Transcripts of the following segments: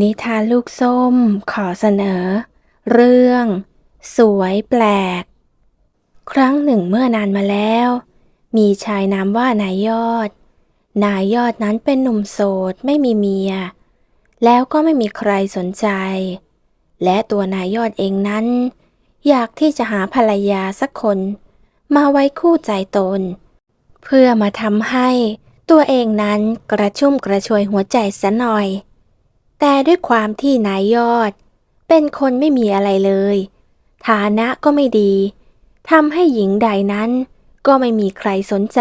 นิทานลูกส้มขอเสนอ เรื่อง สวยแปลก ครั้งหนึ่งเมื่อนานมาแล้ว มีชายนามว่านายยอด นายยอดนั้นเป็นหนุ่มโสดไม่มีเมีย แล้วก็ไม่มีใครสนใจ และตัวนายยอดเองนั้น อยากที่จะหาภรรยาสักคน มาไว้คู่ใจตน เพื่อมาทำให้ตัวเองนั้นกระชุ่มกระชวยหัวใจซะหน่อย แต่ด้วยความที่นายยอด เป็นคนไม่มีอะไรเลย ฐานะก็ไม่ดีทำให้หญิงใดนั้นก็ไม่มีใครสนใจ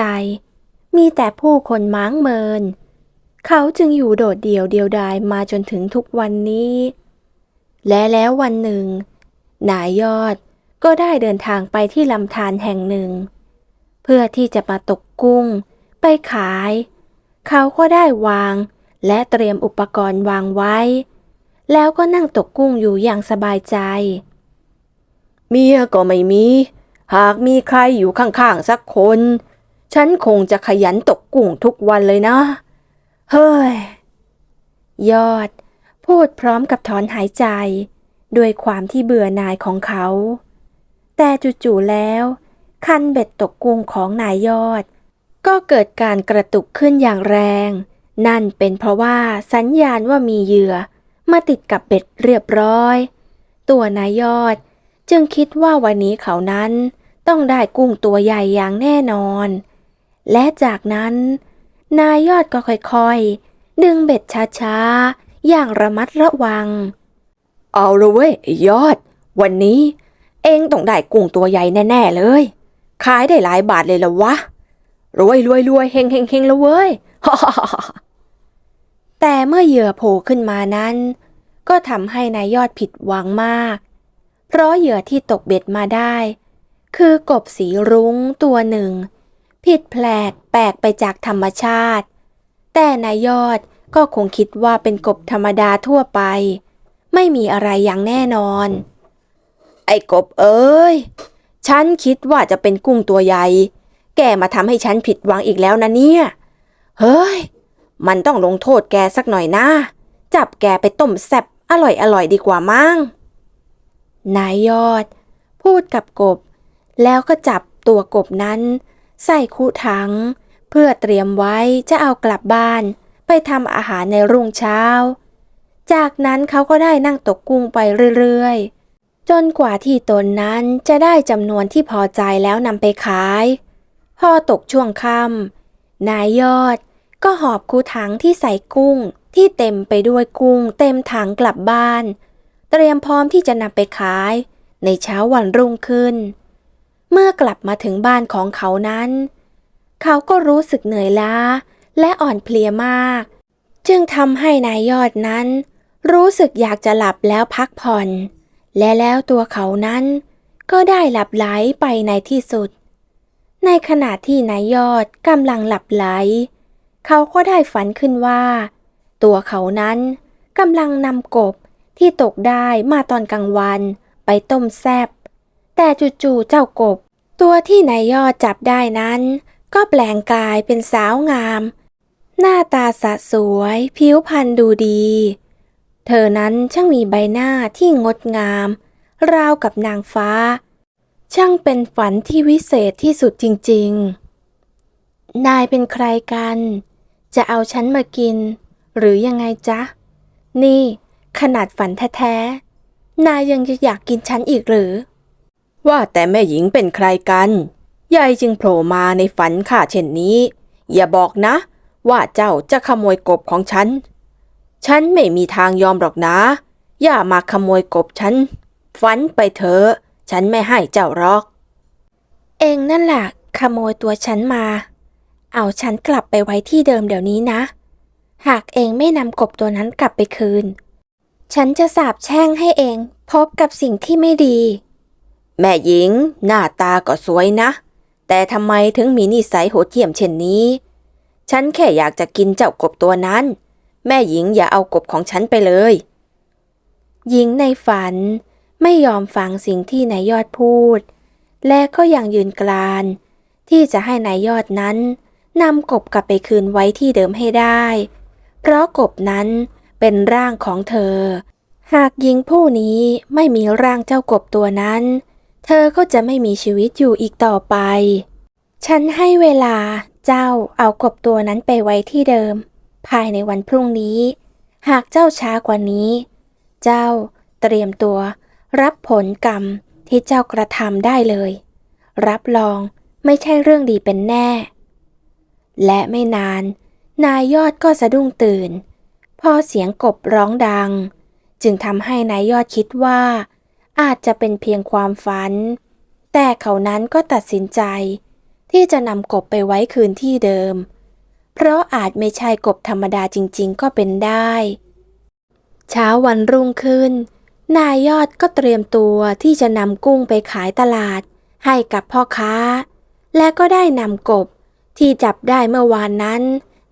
มีแต่ผู้คนม้างเมิน เขาจึงอยู่โดดเดี่ยวเดียวดายมาจนถึงทุกวันนี้ และแล้ววันหนึ่ง นายยอดก็ได้เดินทางไปที่ลำธารแห่งหนึ่ง เพื่อที่จะมาตกกุ้ง ไปขาย เขาก็ได้วาง และเตรียมอุปกรณ์วางไว้ แล้วก็นั่งตกกุ้งอยู่อย่างสบายใจ เมียก็ไม่มี หากมีใครอยู่ข้างๆสักคน ฉันคงจะขยันตกกุ้งทุกวันเลยนะ เฮ้ย ยอด พูดพร้อมกับถอนหายใจ ด้วยความที่เบื่อหน่ายของเขา แต่จู่ๆแล้ว คันเบ็ดตกกุ้งของนายยอด ก็เกิดการกระตุกขึ้นอย่างแรง นั่นเป็นเพราะว่าสัญญาณว่ามีเหยื่อ มาติดกับเบ็ดเรียบร้อย ตัวนายยอดจึงคิดว่าวันนี้เขานั้นต้องได้กุ้งตัวใหญ่อย่างแน่นอน และจากนั้น นายยอดก็ค่อยๆ ดึงเบ็ดช้าๆ อย่างระมัดระวัง เอาละเว้ยยอด วันนี้ เองต้องได้กุ้งตัวใหญ่แน่ๆเลย ขายได้หลายบาทเลยละวะ รวยรวยรวยเฮงเฮงเฮงละเว้ย แต่เมื่อเหยื่อโผล่ขึ้นมานั้น ก็ทำให้นายยอดผิดหวังมาก เพราะเหยื่อที่ตกเบ็ดมาได้ คือกบสีรุ้งตัวหนึ่ง ผิดแปลกแปลกไปจากธรรมชาติ แต่นายยอดก็คงคิดว่าเป็นกบธรรมดาทั่วไป ไม่มีอะไรอย่างแน่นอน ไอ้กบเอ้ย ฉันคิดว่าจะเป็นกุ้งตัวใหญ่ แกมาทำให้ฉันผิดหวังอีกแล้วนะเนี่ย เฮ้ย มันต้องลงโทษแกสักหน่อยนะ จับแกไปต้มแซบอร่อยอร่อยดีกว่ามั้ง นายยอด พูดกับกบ แล้วก็จับตัวกบนั้น ใส่คูถัง เพื่อเตรียมไว้จะเอากลับบ้าน ไปทำอาหารในรุ่งเช้า จากนั้นเขาก็ได้นั่งตกกุ้งไปเรื่อยๆ จนกว่าที่ตนนั้นจะได้จำนวนที่พอใจแล้วนำไปขาย พอตกช่วงค่ำนายยอด ก็หอบคูถังที่ใส่กุ้ง ที่เต็มไปด้วยกุ้ง เต็มถังกลับบ้าน เตรียมพร้อมที่จะนำไปขาย ในเช้าวันรุ่งขึ้น เมื่อกลับมาถึงบ้านของเขานั้น เขาก็รู้สึกเหนื่อยล้า และอ่อนเพลียมาก จึงทำให้นายยอดนั้น รู้สึกอยากจะหลับแล้วพักผ่อน และแล้วตัวเขานั้น ก็ได้หลับไหลไปในที่สุด ในขณะที่นายยอดกำลังหลับไหล เขาก็ได้ฝันขึ้นว่า ตัวเขานั้นกำลังนำกบที่ตกได้มาตอนกลางวันไปต้มแซบแต่จู่ๆเจ้ากบ ตัวที่นายยอดจับได้นั้น ก็แปลงกายเป็นสาวงาม หน้าตาสะสวย ผิวพรรณดูดี เธอนั้นช่างมีใบหน้าที่งดงาม ราวกับนางฟ้า ช่างเป็นฝันที่วิเศษที่สุดจริง ๆ นายเป็นใครกัน จะเอาฉันมากิน หรือยังไงจ๊ะ นี่ ขนาดฝันแท้ๆ นายยังจะอยากกินฉันอีกหรือ ว่าแต่แม่หญิงเป็นใครกัน ยายจึงโผล่มาในฝันข้าเช่นนี้ อย่าบอกนะ ว่าเจ้าจะขโมยกบของฉัน ฉันไม่มีทางยอมหรอกนะ อย่ามาขโมยกบฉัน ฝันไปเถอะ ฉันไม่ให้เจ้าหรอก เองนั่นแหละขโมยตัวฉันมา เอาฉันกลับไปไว้ที่เดิมเดี๋ยวนี้นะ หากเองไม่นำกบตัวนั้นกลับไปคืน ฉันจะสาบแช่งให้เองพบกับสิ่งที่ไม่ดี แม่หญิง หน้าตาก็สวยนะ แต่ทำไมถึงมีนิสัยโหดเหี้ยมเช่นนี้ ฉันแค่อยากจะกินเจ้ากบตัวนั้น แม่หญิงอย่าเอากบของฉันไปเลย หญิงในฝันไม่ยอมฟังสิ่งที่นายยอดพูด และก็ยังยืนกรานที่จะให้นายยอดนั้น นำกบกลับไปคืนไว้ที่เดิมให้ได้ เพราะกบนั้นเป็นร่างของเธอ หากหญิงผู้นี้ไม่มีร่างเจ้ากบตัวนั้น เธอก็จะไม่มีชีวิตอยู่อีกต่อไป ฉันให้เวลาเจ้าเอากบตัวนั้นไปไว้ที่เดิม ภายในวันพรุ่งนี้ หากเจ้าช้ากว่านี้ เจ้าเตรียมตัว รับผลกรรมที่เจ้ากระทำได้เลย รับรองไม่ใช่เรื่องดีเป็นแน่ และไม่นาน นายยอดก็สะดุ้งตื่น พอเสียงกบร้องดัง จึงทำให้นายยอดคิดว่า อาจจะเป็นเพียงความฝัน แต่เขานั้นก็ตัดสินใจ ที่จะนำกบไปไว้คืนที่เดิม เพราะอาจไม่ใช่กบธรรมดาจริง ๆ ก็เป็นได้ เช้าวันรุ่งขึ้น นายยอดก็เตรียมตัวที่จะนำกุ้งไปขายตลาด ให้กับพ่อค้า และก็ได้นำกบ ที่จับได้เมื่อวานนั้น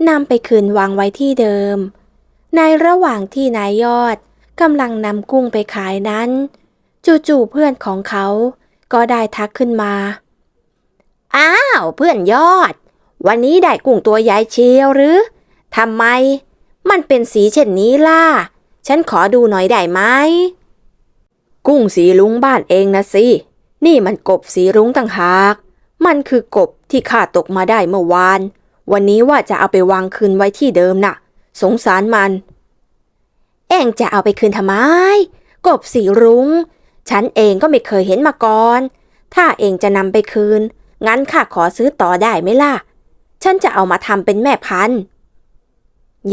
นำไปคืนวางไว้ที่เดิม ในระหว่างที่นายยอดกำลังนำกุ้งไปขายนั้น จู่ๆเพื่อนของเขาก็ได้ทักขึ้นมา อ้าวเพื่อนยอด วันนี้ได้กุ้งตัวใหญ่เชียวหรือทำไม มันเป็นสีเช่นนี้ล่ะ ฉันขอดูหน่อยได้ไหม กุ้งสีลุงบ้านเองนะสิ นี่มันกบสีรุ้งต่างหาก มันคือกบ ที่ข้าตกมาได้เมื่อวาน วันนี้ว่าจะเอาไปวางคืนไว้ที่เดิมน่ะ สงสารมัน เองจะเอาไปคืนทำไม กบสีรุง้ง ฉันเองก็ไม่เคยเห็นมาก่อน ถ้าเองจะนำไปคืน งั้นข้าขอซื้อต่อได้ไหมล่ะ ฉันจะเอามาทำเป็นแม่พันธุ์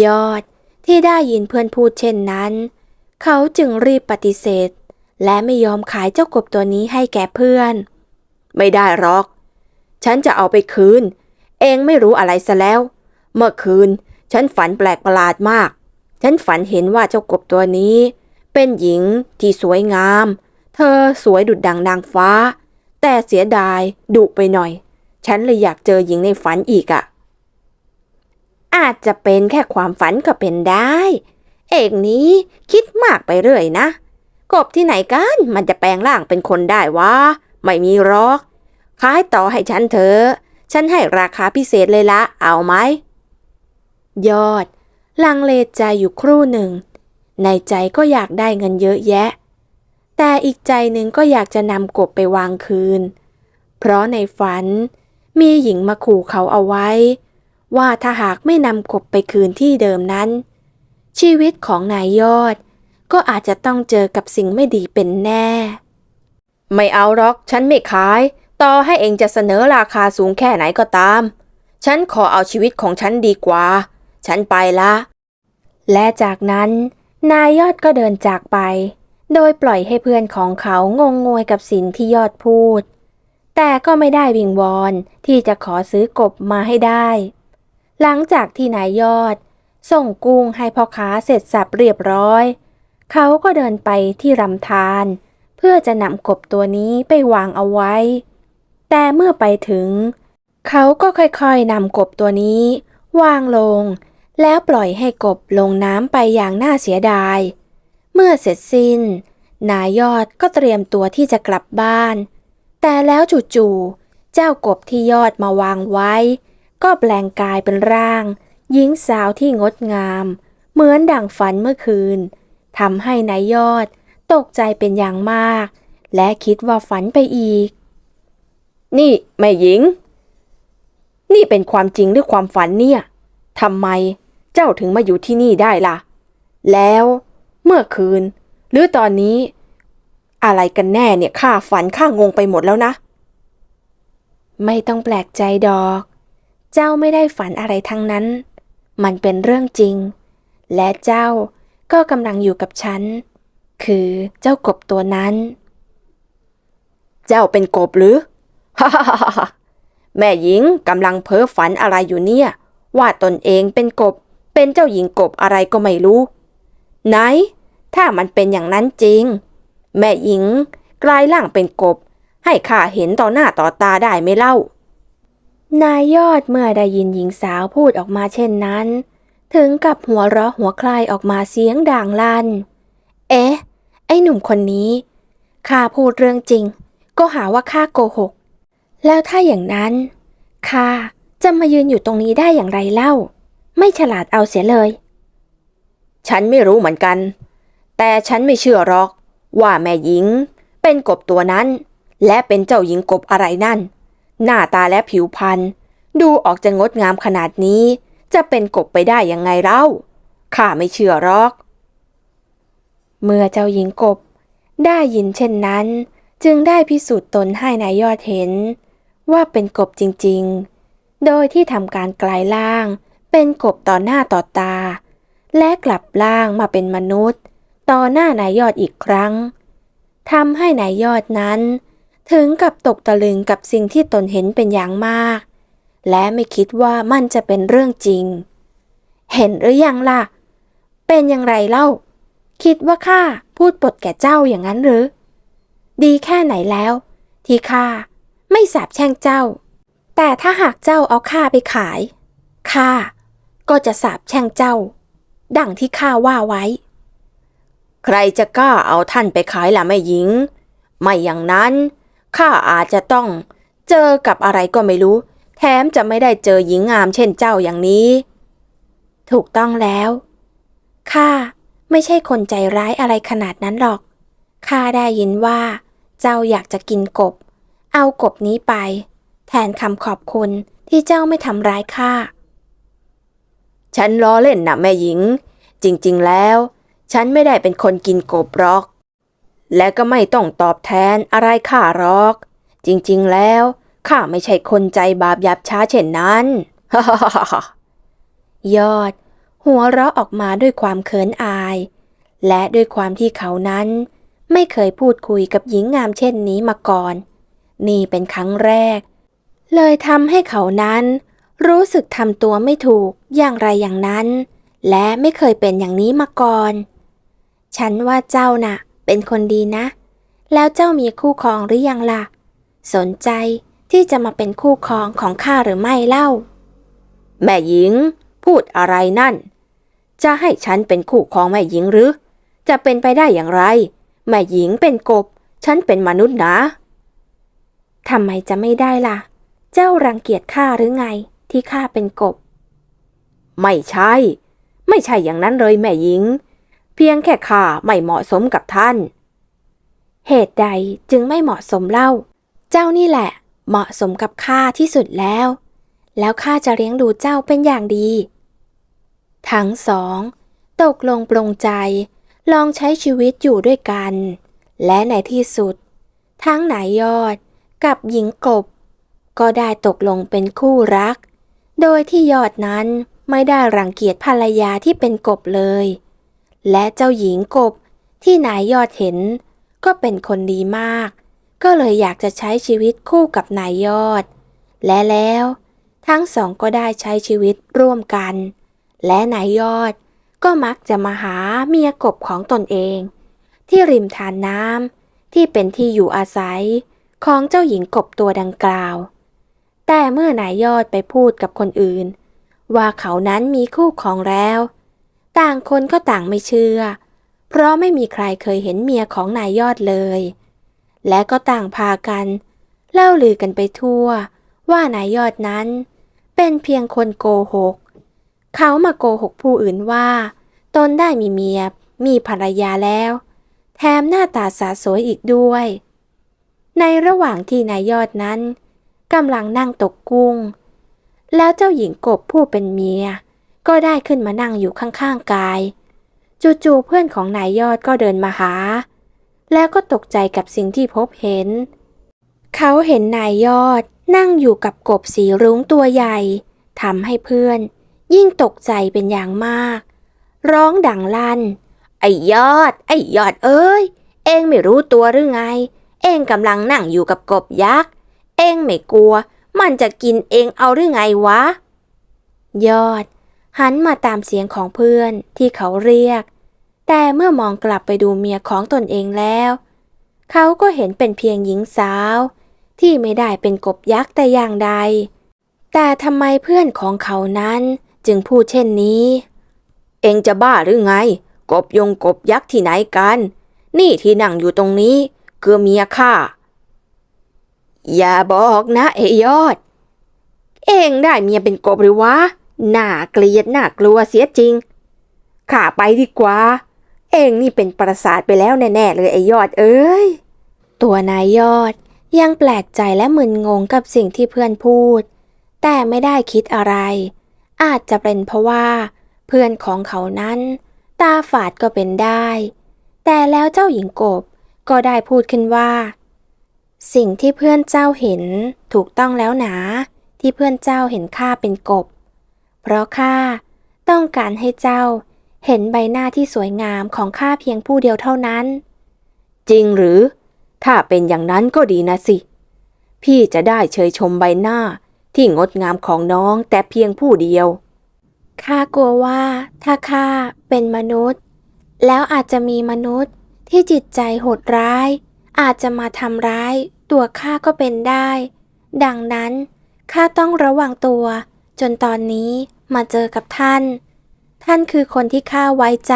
ยอดที่ได้ยินเพื่อนพูดเช่นนั้น เขาจึงรีบปฏิเสธ และไม่ยอมขายเจ้ากบตัวนี้ให้แก่เพื่อน ไม่ได้หรอก ฉันจะเอาไปคืน เองไม่รู้อะไรซะแล้ว เมื่อคืน ฉันฝันแปลกประหลาดมาก ฉันฝันเห็นว่าเจ้ากบตัวนี้ เป็นหญิงที่สวยงาม เธอสวยดุดดังนางฟ้า แต่เสียดายดุไปหน่อย ฉันเลยอยากเจอหญิงในฝันอีกอะ่ะ อาจจะเป็นแค่ความฝันก็เป็นได้ เอกนี้คิดมากไปเรื่อยนะ กบที่ไหนกันมันจะแปลงร่างเป็นคนได้วะไม่มีหรอก ขายต่อให้ฉันเถอะ ฉันให้ราคาพิเศษเลยละ เอาไหม ยอด ลังเลใจอยู่ครู่หนึ่ง ในใจก็อยากได้เงินเยอะแยะ แต่อีกใจหนึ่งก็อยากจะนำกบไปวางคืน เพราะในฝันมีหญิงมาขู่เขาเอาไว้ ว่าถ้าหากไม่นำกบไปคืนที่เดิมนั้น ชีวิตของนายยอด ก็อาจจะต้องเจอกับสิ่งไม่ดีเป็นแน่ ไม่เอาหรอก ฉันไม่ขาย ต่อให้เองจะเสนอราคาสูงแค่ไหนก็ตาม ฉันขอเอาชีวิตของฉันดีกว่า ฉันไปละ และจากนั้น นายยอดก็เดินจากไป โดยปล่อยให้เพื่อนของเขางงงวยกับสิ่งที่ยอดพูด แต่ก็ไม่ได้วิงวอนที่จะขอซื้อกบมาให้ได้ หลังจากที่นายยอด ส่งกุ้งให้พ่อค้าเสร็จสับเรียบร้อย เขาก็เดินไปที่รำธารเพื่อจะนำกบตัวนี้ไปวางเอาไว้ แต่เมื่อไปถึง เขาก็ค่อยๆนำกบตัวนี้ วางลง แล้วปล่อยให้กบลงน้ำไปอย่างน่าเสียดาย เมื่อเสร็จสิ้น นายยอดก็เตรียมตัวที่จะกลับบ้าน แต่แล้วจู่ๆเจ้ากบที่ยอดมาวางไว้ ก็แปลงกายเป็นร่าง หญิงสาวที่งดงาม เหมือนดั่งฝันเมื่อคืนทำให้นายยอดตกใจเป็นอย่างมาก และคิดว่าฝันไปอีก นี่แม่หญิง นี่เป็นความจริงหรือความฝันเนี่ยทำไมเจ้าถึงมาอยู่ที่นี่ได้ล่ะ แล้วเมื่อคืน หรือตอนนี้ อะไรกันแน่เนี่ยข้าฝันข้างงไปหมดแล้วนะ ไม่ต้องแปลกใจดอก เจ้าไม่ได้ฝันอะไรทั้งนั้น มันเป็นเรื่องจริง และเจ้าก็กำลังอยู่กับฉัน คือเจ้ากบตัวนั้น เจ้าเป็นกบหรือ ฮ่าฮ่าฮ่าฮ่าแม่หญิงกำลังเพ้อฝันอะไรอยู่เนี่ย ว่าตนเองเป็นกบ เป็นเจ้าหญิงกบอะไรก็ไม่รู้ ไหน ถ้ามันเป็นอย่างนั้นจริง แม่หญิงกลายร่างเป็นกบ ให้ข้าเห็นต่อหน้าต่อตาได้ไหมเล่า นายยอดเมื่อได้ยินหญิงสาวพูดออกมาเช่นนั้น ถึงกับหัวเราะหัวคลายออกมาเสียงด่างลั่น เอ๊ะ ไอ้หนุ่มคนนี้ข้าพูดเรื่องจริง ก็หาว่าข้าโกหก แล้วถ้าอย่างนั้นข้าจะมายืนอยู่ตรงนี้ได้อย่างไรเล่า ไม่ฉลาดเอาเสียเลย ฉันไม่รู้เหมือนกัน แต่ฉันไม่เชื่อหรอก ว่าแม่หญิง เป็นกบตัวนั้น และเป็นเจ้าหญิงกบอะไรนั่น หน้าตาและผิวพรรณดูออกจะงดงามขนาดนี้ จะเป็นกบไปได้ยังไงเล่าข้าไม่เชื่อหรอก เมื่อเจ้าหญิงกบได้ยินเช่นนั้น จึงได้พิสูจน์ตนให้นายยอดเห็น ว่าเป็นกบจริงๆ โดยที่ทำการกลายร่าง เป็นกบต่อหน้าต่อตา และกลับร่างมาเป็นมนุษย์ ต่อหน้านายยอดอีกครั้งทำให้นายยอดนั้น ถึงกับตกตะลึงกับสิ่งที่ตนเห็นเป็นอย่างมาก และไม่คิดว่ามันจะเป็นเรื่องจริง เห็นหรือยังล่ะ เป็นอย่างไรเล่า คิดว่าข้าพูดปดแก่เจ้าอย่างนั้นหรือ ดีแค่ไหนแล้ว ที่ข้า ไม่สาบแช่งเจ้า แต่ถ้าหากเจ้าเอาข้าไปขายข้าก็จะสาบแช่งเจ้า ดังที่ข้าว่าไว้ ใครจะกล้าเอาท่านไปขายล่ะแม่หญิง ไม่อย่างนั้นข้าอาจจะต้องเจอกับอะไรก็ไม่รู้ แถมจะไม่ได้เจอหญิงงามเช่นเจ้าอย่างนี้ ถูกต้องแล้วข้าไม่ใช่คนใจร้ายอะไรขนาดนั้นหรอกข้าได้ยินว่า เจ้าอยากจะกินกบ เอากบนี้ไป แทนคำขอบคุณที่เจ้าไม่ทำร้ายข้า ฉันล้อเล่นนะแม่หญิง จริง ๆ แล้ว ฉันไม่ได้เป็นคนกินกบหรอก และก็ไม่ต้องตอบแทนอะไรข้าหรอก จริง ๆ แล้วข้าไม่ใช่คนใจบาปหยาบช้าเช่นนั้นยอด หัวเราะออกมาด้วยความเขินอาย และด้วยความที่เขานั้น ไม่เคยพูดคุยกับหญิงงามเช่นนี้มาก่อน นี่เป็นครั้งแรก เลยทำให้เขานั้น รู้สึกทำตัวไม่ถูกอย่างไรอย่างนั้น และไม่เคยเป็นอย่างนี้มาก่อน ฉันว่าเจ้าน่ะ เป็นคนดีนะ แล้วเจ้ามีคู่ครองหรือยังล่ะ สนใจที่จะมาเป็นคู่ครองของข้าหรือไม่เล่า แม่หญิง พูดอะไรนั่น จะให้ฉันเป็นคู่ของแม่หญิงหรือ จะเป็นไปได้อย่างไร แม่หญิงเป็นกบ ฉันเป็นมนุษย์นะ ทำไมจะไม่ได้ล่ะ เจ้ารังเกียจข้าหรือไงที่ข้าเป็นกบ ไม่ใช่ ไม่ใช่อย่างนั้นเลยแม่หญิง เพียงแค่ข้าไม่เหมาะสมกับท่าน เหตุใดจึงไม่เหมาะสมเล่า เจ้านี่แหละ เหมาะสมกับข้าที่สุดแล้ว แล้วข้าจะเลี้ยงดูเจ้าเป็นอย่างดี ทั้งสองตกลงปลงใจลองใช้ชีวิตอยู่ด้วยกัน และในที่สุด ทั้งนายยอด กับหญิงกบ ก็ได้ตกลงเป็นคู่รัก โดยที่ยอดนั้นไม่ได้รังเกียจภรรยาที่เป็นกบเลย และเจ้าหญิงกบที่นายยอดเห็น ก็เป็นคนดีมาก ก็เลยอยากจะใช้ชีวิตคู่กับนายยอด และแล้วทั้งสองก็ได้ใช้ชีวิตร่วมกัน และนายยอดก็มักจะมาหาเมียกบของตนเอง ที่ริมทานน้ำที่เป็นที่อยู่อาศัย ของเจ้าหญิงกบตัวดังกล่าว แต่เมื่อนายยอดไปพูดกับคนอื่น ว่าเขานั้นมีคู่ของแล้ว ต่างคนก็ต่างไม่เชื่อ เพราะไม่มีใครเคยเห็นเมียของนายยอดเลย และก็ต่างพากัน เล่าลือกันไปทั่ว ว่านายยอดนั้น เป็นเพียงคนโกหก เขามาโกหกผู้อื่นว่า ตนได้มีเมียมีภรรยาแล้ว แถมหน้าตาสาสวยอีกด้วย ในระหว่างที่นายยอดนั้นกำลังนั่งตกกุ้ง แล้วเจ้าหญิงกบผู้เป็นเมีย ก็ได้ขึ้นมานั่งอยู่ข้างๆกาย จู่ๆเพื่อนของนายยอดก็เดินมาหา แล้วก็ตกใจกับสิ่งที่พบเห็น เขาเห็นนายยอดนั่งอยู่กับกบสีรุ้งตัวใหญ่ทำให้เพื่อน ยิ่งตกใจเป็นอย่างมาก ร้องดังลั่น ไอ้ยอด ไอ้ยอดเอ้ย เองไม่รู้ตัวหรือไง เองกำลังนั่งอยู่กับกบยักษ์ เองไม่กลัว มันจะกินเองเอาหรือไงวะ ยอด หันมาตามเสียงของเพื่อนที่เขาเรียก แต่เมื่อมองกลับไปดูเมียของตนเองแล้ว เขาก็เห็นเป็นเพียงหญิงสาว ที่ไม่ได้เป็นกบยักษ์แต่อย่างใด แต่ทำไมเพื่อนของเขานั้นจึงพูดเช่นนี้ เองจะบ้าหรือไง กบยงกบยักษ์ที่ไหนกัน นี่ที่นั่งอยู่ตรงนี้ คือเมียข้า อย่าบอกนะไอ้ยอด เองได้เมียเป็นกบหรือวะ น่าเกลียดน่ากลัวเสียจริง ข้าไปดีกว่า เองนี่เป็นประสาทไปแล้วแน่ๆเลยไอ้ยอดเอ้ย ตัวนายยอดยังแปลกใจและมึนงงกับสิ่งที่เพื่อนพูด แต่ไม่ได้คิดอะไร อาจจะเป็นเพราะว่า เพื่อนของเขานั้น ตาฝาดก็เป็นได้ แต่แล้วเจ้าหญิงกบ ก็ได้พูดขึ้นว่า สิ่งที่เพื่อนเจ้าเห็นถูกต้องแล้วหนาที่เพื่อนเจ้าเห็นข้าเป็นกบ เพราะข้าต้องการให้เจ้าเห็นใบหน้าที่สวยงามของข้าเพียงผู้เดียวเท่านั้น จริงหรือ ถ้าเป็นอย่างนั้นก็ดีนะสิ พี่จะได้เชยชมใบหน้าที่งดงามของน้องแต่เพียงผู้เดียวข้ากลัวว่าถ้าข้าเป็นมนุษย์ แล้วอาจจะมีมนุษย์ ที่จิตใจโหดร้าย อาจจะมาทำร้าย ตัวข้าก็เป็นได้ ดังนั้นข้าต้องระวังตัว จนตอนนี้มาเจอกับท่าน ท่านคือคนที่ข้าไว้ใจ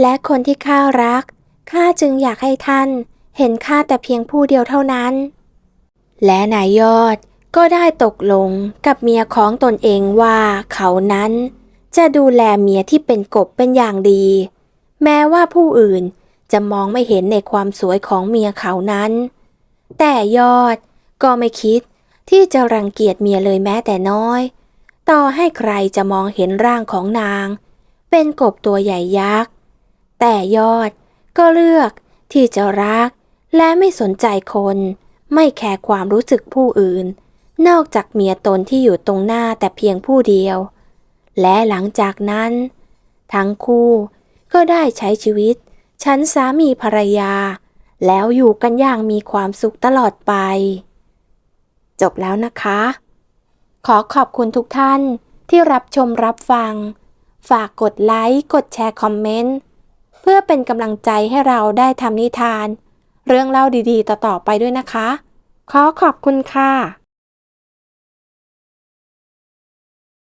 และคนที่ข้ารักข้าจึงอยากให้ท่าน เห็นข้าแต่เพียงผู้เดียวเท่านั้น และนายยอดก็ได้ตกลงกับเมียของตนเองว่าเขานั้น จะดูแลเมียที่เป็นกบเป็นอย่างดี แม้ว่าผู้อื่น จะมองไม่เห็นในความสวยของเมียเขานั้น แต่ยอดก็ไม่คิดที่จะรังเกียจเมียเลยแม้แต่น้อย ต่อให้ใครจะมองเห็นร่างของนาง เป็นกบตัวใหญ่ยักษ์ แต่ยอดก็เลือกที่จะรัก และไม่สนใจคน ไม่แคร์ความรู้สึกผู้อื่น นอกจากเมียตนที่อยู่ตรงหน้าแต่เพียงผู้เดียว และหลังจากนั้น ทั้งคู่ก็ได้ใช้ชีวิต ชั้นสามีภรรยา แล้วอยู่กันอย่างมีความสุขตลอดไป จบแล้วนะคะ ขอขอบคุณทุกท่านที่รับชมรับฟัง ฝากกดไลค์ กดแชร์คอมเมนต์ เพื่อเป็นกำลังใจให้เราได้ทำนิทาน เรื่องเล่าดีๆ ต่อๆไปด้วยนะคะ ขอขอบคุณค่ะ